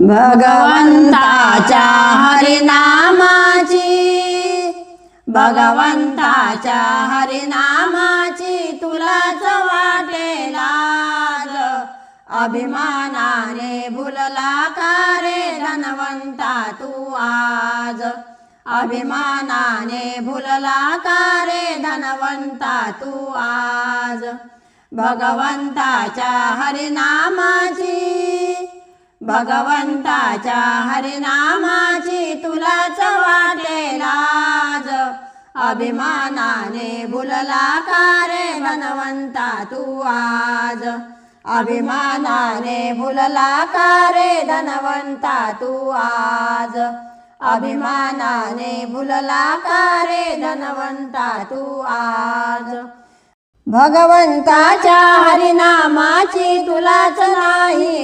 भगवंताच्या हरिनामाची. भगवंताच्या हरिनामाची तुलाच वाटेला अभिमानाने भुलला का रे धनवंता तू आज? अभिमानाने भुलला का रे धनवंता तू आज? भगवंताच्या हरिनामाची भगवंताच्या हरिनामाची तुलाच वाटे लाज. अभिमानाने भुलला कारे धनवंता तू आज? अभिमानाने भुलला कारे धनवंता तू आज? अभिमानाने भुलला कारे धनवंता तू आज? भगवंताच्या हरिनामाची तुलाच नाही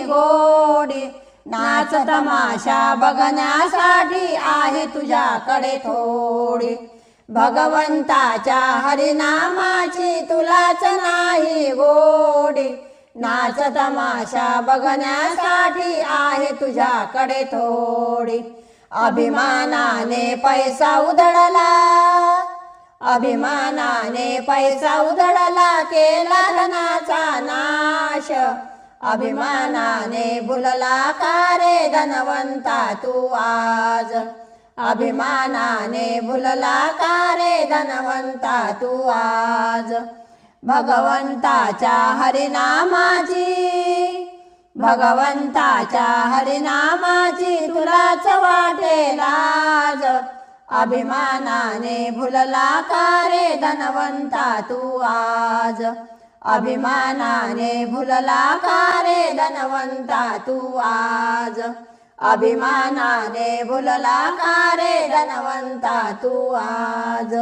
नाच तमाशा बघण्यासाठी आहे तुझ्याकडे थोडी. भगवंताच्या हरिनामाची तुलाच नाही गोडी. नाच तमाशा बघण्यासाठी आहे तुझ्याकडे थोडी. अभिमानाने पैसा उधळला. अभिमानाने पैसा उधळला केला धनाचा नाश. अभिमानाने बुलला का रे धनवंता तू आज. अभिमानाने बुलला का रे धनवंता तू आज. भगवंताच्या हरिनामाची भगवंताच्या हरिनामाची तुलाच वाटे आज अभिमानाने भुलला का रे धनवंता तू आज. अभिमानाने भुलला कारे धनवंता तू आज. अभिमानाने भुलला कारे धनवंता तू आज.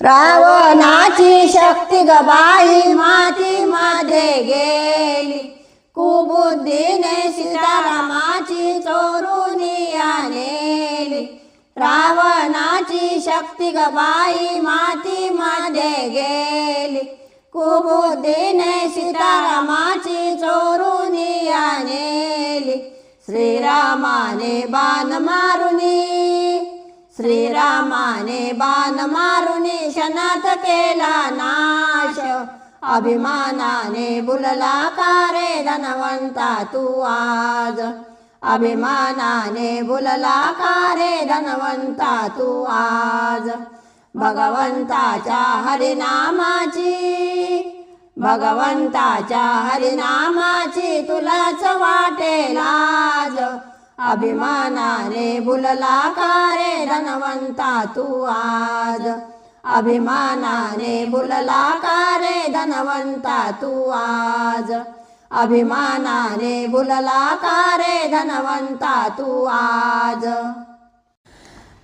रावणाची शक्ती गबाई माती मध्ये गेली. कुबुद्धीने सीतारामाची चोरुनी आणली. रावणाची शक्ती गबाई माती मध्ये गेली. कुबुद्धीने सीतारामाची चोरुनी आणली. श्रीरामाने बाण मारुनी श्रीरामाने बाण मारुनी शनात केला नाश. अभिमानाने बुलला कारे धनवंता तू आज? अभिमानाने बुलला कारे धनवंता तू आज? भगवंताच्या हरिनामाची भगवंताच्या हरिनामाची तुलाच वाटे लाज अभिमानाने बुलला कारे धनवंता तू आज? अभिमानाने बुलला कारे धनवंता तू आज? अभिमानाने बुलला कारे धनवंता तू आज?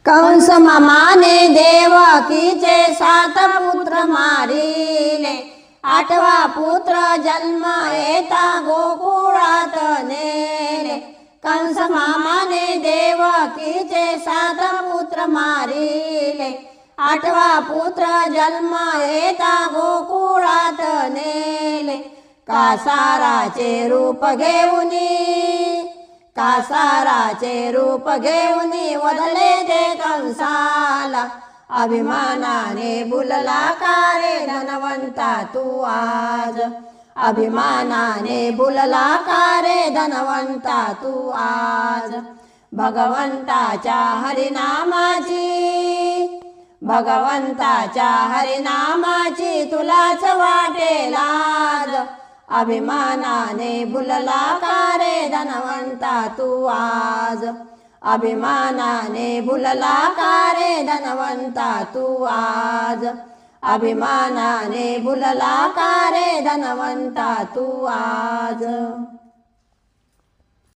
कंस मामाने देवकीचे सात पुत्र मारिले. आठवा पुत्र जन्म येता गोकुळात नेले. कंस मामाने देवकीचे सात पुत्र मारिले. आठवा पुत्र जन्म येता गोकुळात नेले. कासाराचे रूप घेऊनी कासाराचे रूप घेऊन वदले ते कंसाला. अभिमानाने बुलला कारे धनवंता तू आज? अभिमानाने बुलला कारे धनवंता तू आज? भगवंताच्या हरिनामाची भगवंताच्या हरिनामाची तुलाच वाटेलाज अभिमानाने बुलला का धनवंता तू आज. अभिमानाने भुलला का रे धनवंता तू आज? अभिमानाने भुलला का रे धनवंता तू आज?